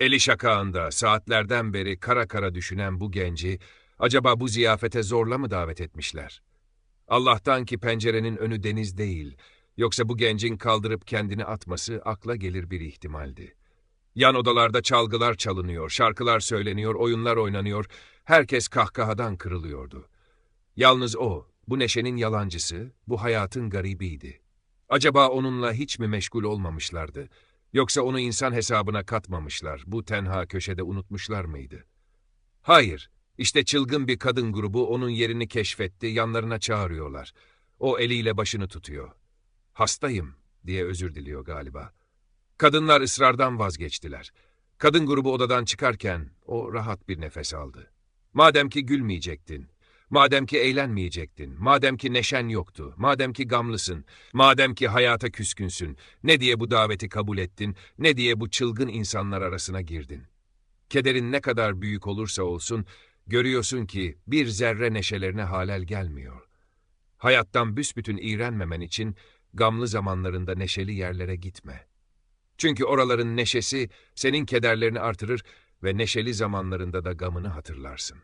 Eli şakağında saatlerden beri kara kara düşünen bu genci acaba bu ziyafete zorla mı davet etmişler? Allah'tan ki pencerenin önü deniz değil, yoksa bu gencin kaldırıp kendini atması akla gelir bir ihtimaldi. Yan odalarda çalgılar çalınıyor, şarkılar söyleniyor, oyunlar oynanıyor, herkes kahkahadan kırılıyordu. Yalnız o, bu neşenin yalancısı, bu hayatın garibiydi. Acaba onunla hiç mi meşgul olmamışlardı? Yoksa onu insan hesabına katmamışlar, bu tenha köşede unutmuşlar mıydı? Hayır, işte çılgın bir kadın grubu onun yerini keşfetti, yanlarına çağırıyorlar. O eliyle başını tutuyor. Hastayım diye özür diliyor galiba. Kadınlar ısrardan vazgeçtiler. Kadın grubu odadan çıkarken o rahat bir nefes aldı. Madem ki gülmeyecektin, madem ki eğlenmeyecektin, madem ki neşen yoktu, madem ki gamlısın, madem ki hayata küskünsün, ne diye bu daveti kabul ettin, ne diye bu çılgın insanlar arasına girdin. Kederin ne kadar büyük olursa olsun, görüyorsun ki bir zerre neşelerine halel gelmiyor. Hayattan büsbütün iğrenmemen için gamlı zamanlarında neşeli yerlere gitme. Çünkü oraların neşesi senin kederlerini artırır ve neşeli zamanlarında da gamını hatırlarsın.